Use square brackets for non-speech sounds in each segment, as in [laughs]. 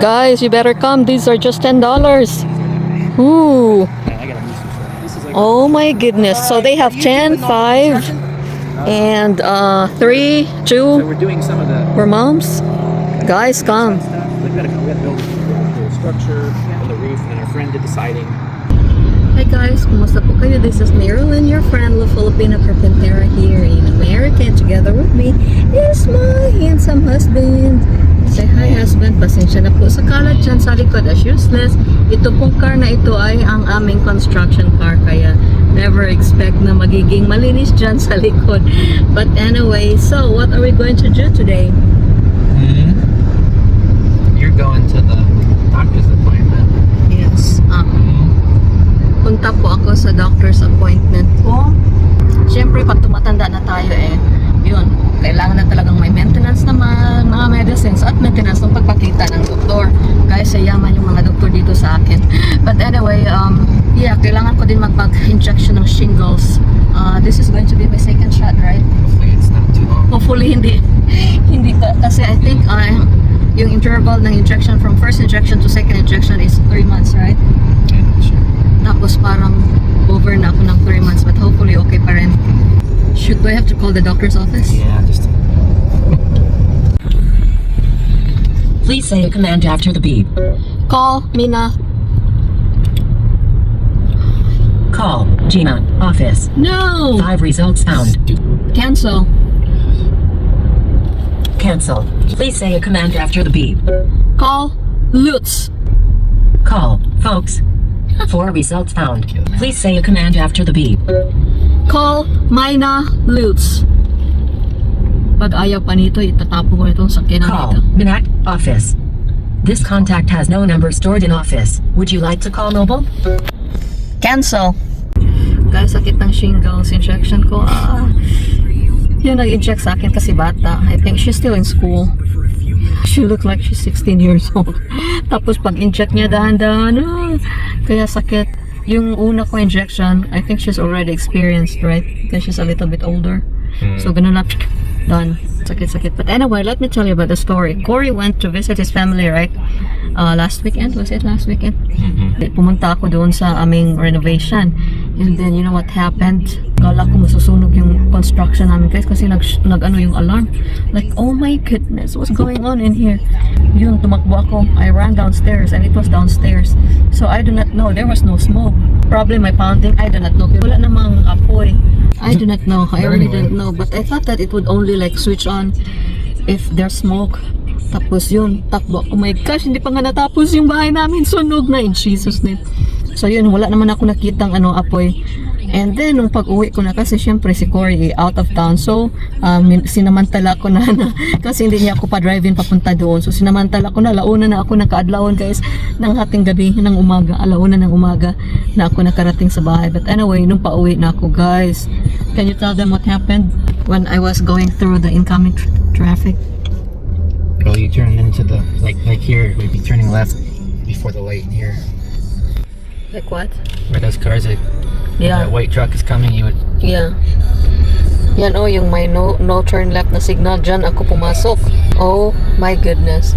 Guys, you better come. These are just $10. Ooh. Oh my goodness. So they have 10, 5, and uh, 3, 2 we're doing some of for moms. Guys, come. We've got to, we got to build the structure and the roof, and our friend did the siding. Hi guys, kumusta po kayo? This is Marilyn, your friend, La Filipina Carpentera here in America. And together with me is my handsome husband. Say hi husband, pasensya na po sa kalat dyan sa likod as useless. Ito pong car na ito ay ang aming construction car kaya never expect na magiging malinis dyan sa likod. But anyway, so what are we going to do today? Mm-hmm. You're going to the doctor's appointment. Yes. Um, punta po ako sa doctor's appointment ko. Siyempre, pag tumatanda na tayo eh, kailangan na talagang may maintenance na mga, mga medicines at maintenance ng pagpakita ng doktor. Kaya sa yaman yung mga doktor dito sa akin. [laughs] But anyway, um, yeah, kailangan ko din magpag-injection ng shingles. Uh, this is going to be my second shot, right? Hopefully it's not too long. Hopefully hindi [laughs] hindi ka, kasi I think uh, yung interval ng injection from first injection to second injection is 3 months, right? Yeah, sure. Tapos parang over na ako ng 3 months but hopefully okay pa rin. Should do I have to call the doctor's office? Yeah, just Please say a command after the beep. Call Mina. Call Gina office. No! Five results found. Cancel. Cancel. Please say a command after the beep. Call Lutz. Call folks. Four results found. Please say a command after the beep. Call Mina Lutz. Pag ayaw pa nito, itatapo ko itong sakyan na Call nito. Office. This contact has no number stored in office. Would you like to call mobile? Cancel. Guys, sakit ng shingles injection ko. Ah, yung nag-inject sa akin kasi bata. I think she's still in school. She looked like she's 16 years old. [laughs] Tapos pag inject niya dahan-dahan, ah, kaya sakit. Yung una ko injection, I think she's already experienced, right? Because she's a little bit older. So ganun lang, done. Sakit-sakit. But anyway, let me tell you about the story. Corey went to visit his family, right? Uh, last weekend, was it last weekend? Pumunta ako doon sa aming renovation. And then, you know what happened? Kala ko masusunog yung construction namin guys kasi nag, nag ano yung alarm. Like, oh my goodness, what's going on in here? Yun, tumakbo ako. I ran downstairs and it was downstairs. So I do not know. There was no smoke. Probably my pounding. I do not know. Wala namang apoy. I do not know. I really don't know. But I thought that it would only like switch on if there's smoke. Tapos yun, takbo. Oh my gosh, hindi pa nga natapos yung bahay namin. Sunog na in Jesus name. So yun, wala naman ako nakitang ano, apoy. And then, nung pag-uwi ko na, kasi syempre si Cory eh, out of town. So, um, sinamantala ko na, [laughs] na kasi hindi niya ako pa-drive-in papunta doon. So, sinamantala ko na, launa na ako nakaadlawon guys, ng hating gabi, ng umaga, alauna ng umaga, na ako nakarating sa bahay. But anyway, nung pauwi na ako guys, can you tell them what happened when I was going through the incoming tr- traffic? Well, you turn into the like like here. We'd be turning left before the light here. Like what? Where those cars, like Yeah. that white truck is coming, you would Yeah. Yan oh, yung may no, no turn left na signal. Diyan ako pumasok. Oh my goodness.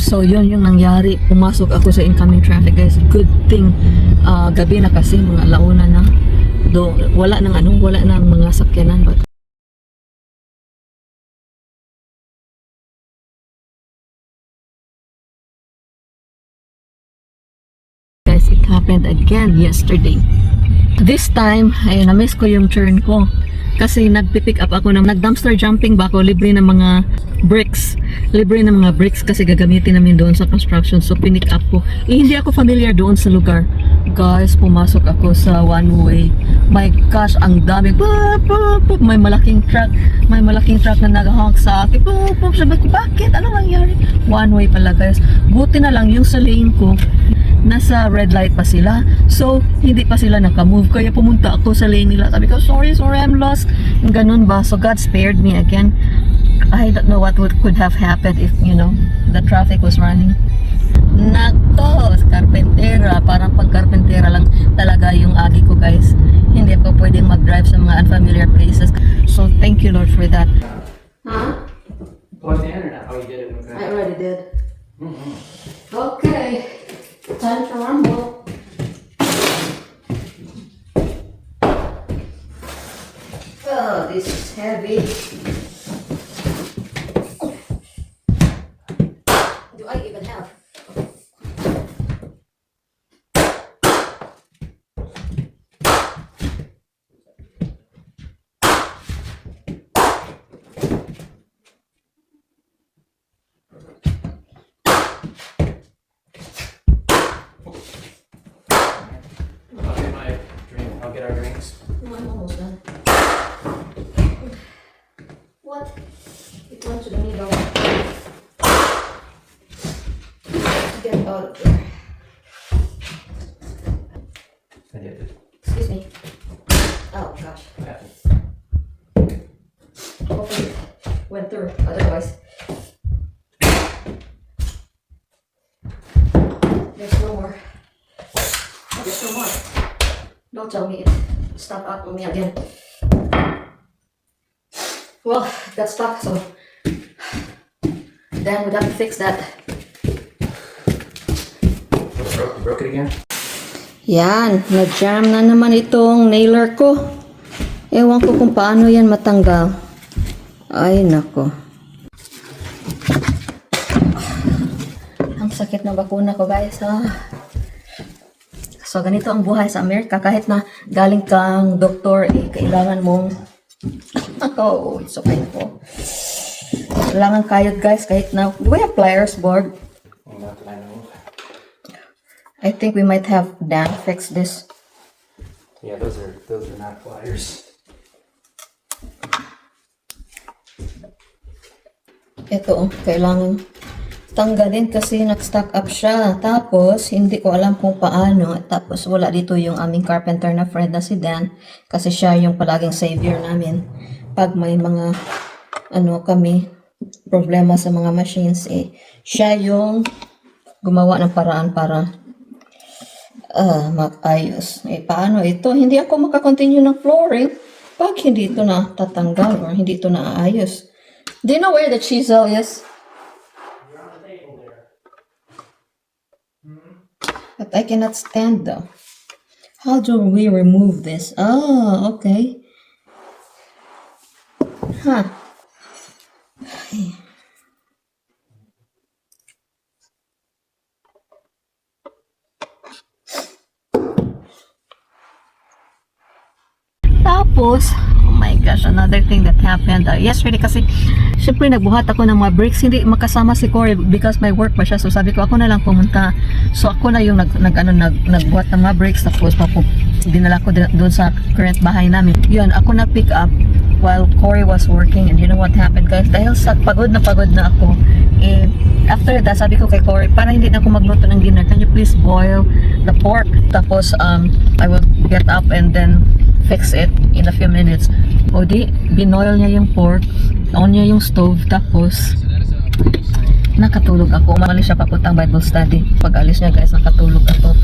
So yun yung nangyari. Pumasok ako sa incoming traffic guys. Good thing ah, gabi na kasi mga launa na. Do, wala nang ano, wala nang mga sakyanan. But guys, it happened again yesterday. This time, ay na-miss ko yung turn ko. Kasi nagpipick up ako ng nag-dumpster jumping ba ako, libre ng mga bricks. Libre ng mga bricks kasi gagamitin namin doon sa construction. So, pinick up ko. Eh, hindi ako familiar doon sa lugar. Guys, pumasok ako sa one way. My gosh, ang dami. May malaking truck. May malaking truck na nag-honk sa akin. Sabi ko, bakit? Ano nangyari? One way pala guys. Buti na lang yung sa lane ko nasa red light pa sila. So, hindi pa sila nakamove. Kaya pumunta ako sa lane nila. Sabi ko, sorry, sorry, I'm lost. Ganun ba? So, God spared me again. I don't know what would, could have happened if, you know, the traffic was running. Nako, karpentera. Parang pang karpentera lang talaga yung agi ko, guys. Hindi ako pwedeng mag-drive sa mga unfamiliar places. So, thank you, Lord, for that. Huh? Plug in or not? Oh, you did it. Okay. I already did. Okay, time to rumble. Oh, this is heavy. Get out of there. I did. Excuse me. Oh gosh. What happened? Hopefully it went through. Otherwise. There's no more. There's no more. Don't tell me it stuck out on me again. Well, got stuck, so then we got to fix that. Broke, it again? Yan, na-jam na naman itong nailer ko. Ewan ko kung paano yan matanggal. Ay, nako. Ang sakit ng bakuna ko, guys. Ah. So, ganito ang buhay sa Amerika. Kahit na galing kang doktor, eh, kailangan mong... [laughs] oh, it's so painful. Kailangan kayod, guys. Kahit na... Do we have pliers board? Not that I think we might have Dan fix this. Yeah, those are those are not pliers. Ito, oh, kailangan tanggalin kasi nag-stack up siya. Tapos, hindi ko alam kung paano. Tapos, wala dito yung aming carpenter na friend na si Dan. Kasi siya yung palaging savior namin. Pag may mga, ano kami, problema sa mga machines, eh, siya yung gumawa ng paraan para ah makayos. Eh, paano ito? Hindi ako makakontinue ng flooring pag hindi ito na tatanggal or hindi ito naaayos. Do you know where the chisel is? But I cannot stand though. How do we remove this? Oh, okay. Huh. Tapos, oh my gosh, another thing that happened uh, yesterday kasi syempre nagbuhat ako ng mga breaks, hindi makasama si Corey because may work pa siya. So sabi ko ako na lang pumunta. So ako na yung nag, nag ano nag nagbuhat ng mga breaks tapos papu dinala ko doon sa current bahay namin. Yun, ako na pick up while Corey was working and you know what happened guys? Dahil sa pagod na pagod na ako, eh, after that, sabi ko kay Corey, para hindi na ako magluto ng dinner, can you please boil the pork? Tapos, um, I will get up and then fix it in a few minutes. O di, binoil niya yung pork, on niya yung stove, tapos, nakatulog ako. Umalis siya papuntang Bible study. Pag alis niya guys, nakatulog ako.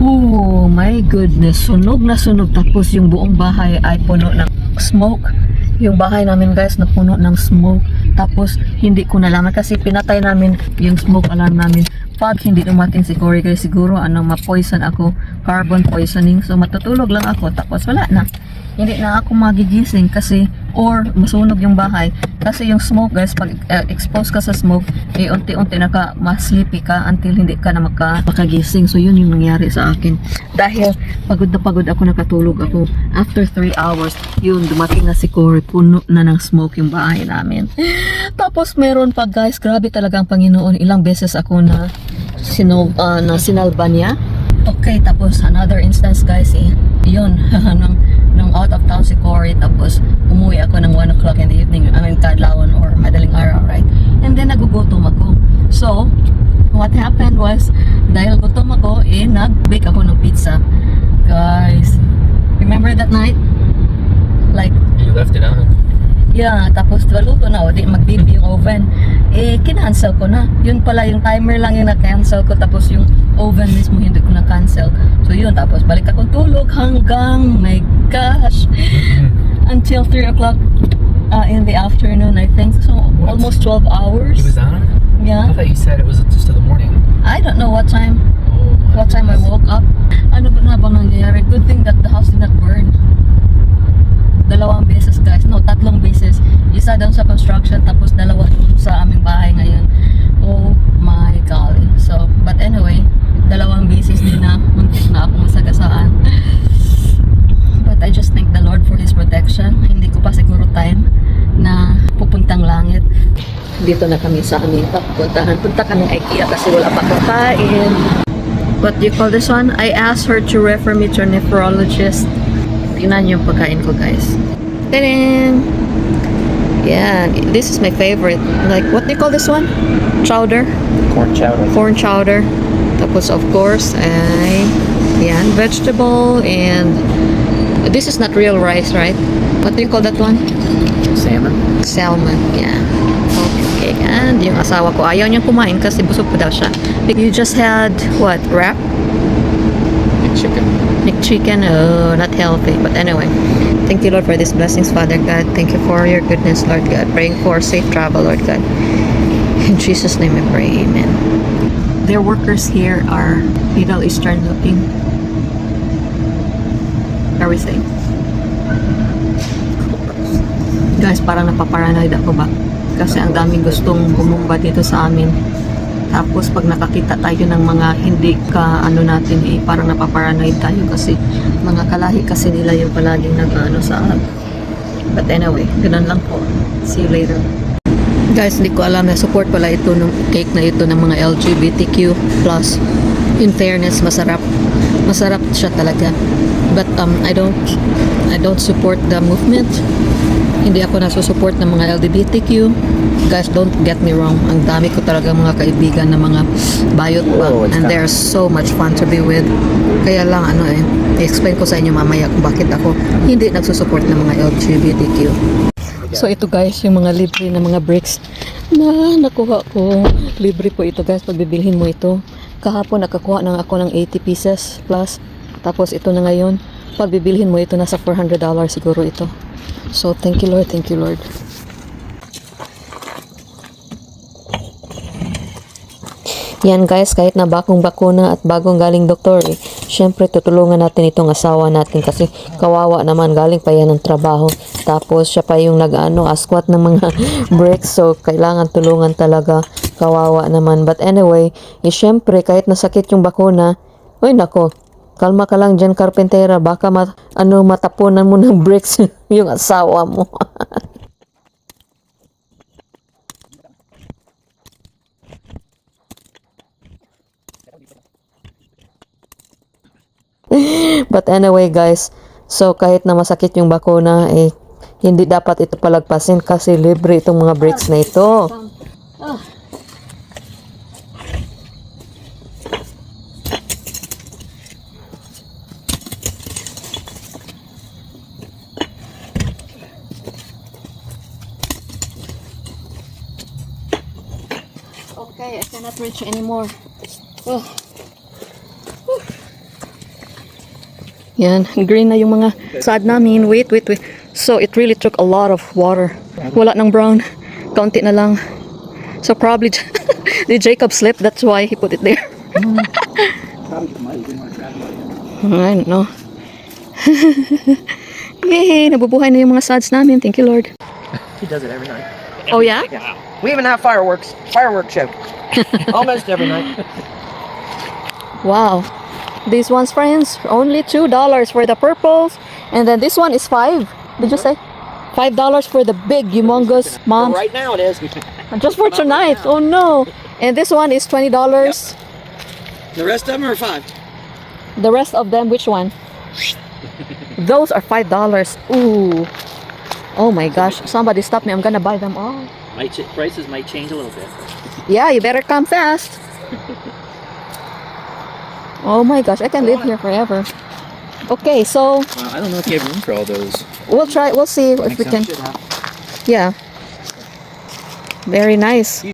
Oh my goodness, sunog na sunog tapos yung buong bahay ay puno ng smoke. Yung bahay namin guys na puno ng smoke. Tapos hindi ko nalaman kasi pinatay namin yung smoke alarm namin. Pag hindi dumating si Cory guys, siguro anong ma-poison ako, carbon poisoning. So matutulog lang ako tapos wala na. Hindi na ako magigising kasi or masunog yung bahay. Kasi yung smoke guys pag uh, expose ka sa smoke eh unti-unti naka ma-sleepy ka until hindi ka na maka, makagising. So yun yung nangyari sa akin. Dahil pagod na pagod ako nakatulog ako. After 3 hours yun dumating na si Corey puno na ng smoke yung bahay namin. [laughs] Tapos meron pa guys grabe talaga ang Panginoon. Ilang beses ako na sino, ah, na sinalba niya. Okay tapos another instance guys eh. Yun [laughs] nang nung out of town si Cory tapos umuwi ako ng 1 o'clock in the evening I mean kadlawon or madaling araw right? And then nagugutom ako. So what happened was dahil gutom ako eh nag-bake ako ng pizza. Guys remember that night? Like You left it on. Yeah, tapos naluto na, o di magbibi yung oven. Eh, kinancel ko na. Yun pala, yung timer lang yung na-cancel ko, tapos yung oven mismo hindi ko na-cancel. So yun, tapos balik akong tulog hanggang, my gosh, [laughs] until 3 o'clock uh, in the afternoon, I think. So, What? almost 12 hours. He was on. Yeah. I thought you said it was just in the morning. I don't know what time. Oh, What time I woke up. Ano ba na bang nangyayari? Good thing that the house did not burn. Dalawang beses guys. No, tatlong beses. Isa doon sa construction tapos dalawa doon sa aming bahay ngayon. Oh my golly. So, but anyway, dalawang beses din na muntik na ako masagasaan. But I just thank the Lord for His protection. Hindi ko pa siguro time na pupuntang langit. Dito na kami sa aming papuntahan. Punta kami IKEA kasi wala pa kakain. What do you call this one? I asked her to refer me to a nephrologist. Tingnan niyo yung pagkain ko, guys. Tadam! Yeah, this is my favorite. Like, what do you call this one? Chowder? corn chowder. Corn chowder. Tapos, of course, ay, yan, vegetable and this is not real rice, right? What do you call that one? Salmon. Salmon, yeah. Okay, and yung asawa ko, ayaw niyang kumain kasi busog pa daw siya. You just had, what, wrap? And chicken. Nick chicken, oh, not healthy. But anyway, thank you, Lord, for these blessings, Father God. Thank you for your goodness, Lord God. Praying for safe travel, Lord God. In Jesus' name I pray, amen. Their workers here are Middle Eastern looking. Everything. Guys, parang napaparanoid ako ba? Kasi ang daming gustong bumumba dito sa amin. Tapos pag nakakita tayo ng mga hindi ka ano natin eh parang napaparanoid tayo kasi mga kalahi kasi nila yung palaging nag-ano sa But anyway, ganun lang po. See you later. Guys, hindi ko alam na support pala ito ng cake na ito ng mga LGBTQ+. In fairness, masarap. Masarap siya talaga. But um, I don't I don't support the movement. Hindi ako nasusupport ng mga LGBTQ. Guys, don't get me wrong. Ang dami ko talaga mga kaibigan na mga bayot pa. Oh, and not- they're so much fun to be with. Kaya lang, ano eh, i-explain ko sa inyo mamaya kung bakit ako hindi nagsusupport ng mga LGBTQ. So ito guys, yung mga libre na mga bricks na nakuha ko. Libre po ito guys, pag bibilhin mo ito. Kahapon nakakuha na ako ng 80 pieces plus. Tapos ito na ngayon, pag bibilhin mo ito, nasa $400 siguro ito. So thank you Lord, thank you Lord. Yan guys, kahit na bagong bakuna at bagong galing doktor, eh, syempre tutulungan natin itong asawa natin kasi kawawa naman galing pa yan ng trabaho. Tapos siya pa yung nag-ano, askwat ng mga [laughs] bricks so kailangan tulungan talaga. Kawawa naman. But anyway, eh, syempre kahit nasakit yung bakuna, uy nako, kalma ka lang dyan karpentera, baka mat, ano, matapunan mo ng bricks [laughs] yung asawa mo. [laughs] But anyway guys, so kahit na masakit yung bakuna, eh, hindi dapat ito palagpasin kasi libre itong mga breaks na ito. Okay, I cannot reach anymore. Oh. Yan, green na yung mga sod namin. Wait, wait, wait. So, it really took a lot of water. Wala ng brown. Kaunti na lang. So, probably, [laughs] did Jacob slip? That's why he put it there. [laughs] I don't know. [laughs] Yay! Nabubuhay na yung mga sods namin. Thank you, Lord. He does it every night. Oh, yeah? Yeah. We even have fireworks. Fireworks show. [laughs] Almost every night. Wow. These ones, friends, only $2 for the purples. And then this one is 5 Did you mm-hmm. say? $5 for the big, humongous mom? right now it is. [laughs] Just for tonight. Oh no. And this one is $20. The rest of them are five. The rest of them, which one? [laughs] Those are $5. Ooh. Oh my gosh. Somebody stop me. I'm gonna buy them all. Might ch- prices might change a little bit. Yeah, you better come fast. Oh my gosh, I can live here forever. Okay, so Uh, I don't know if you have room for all those. we'll try, we'll see if we can. Yeah. Very nice.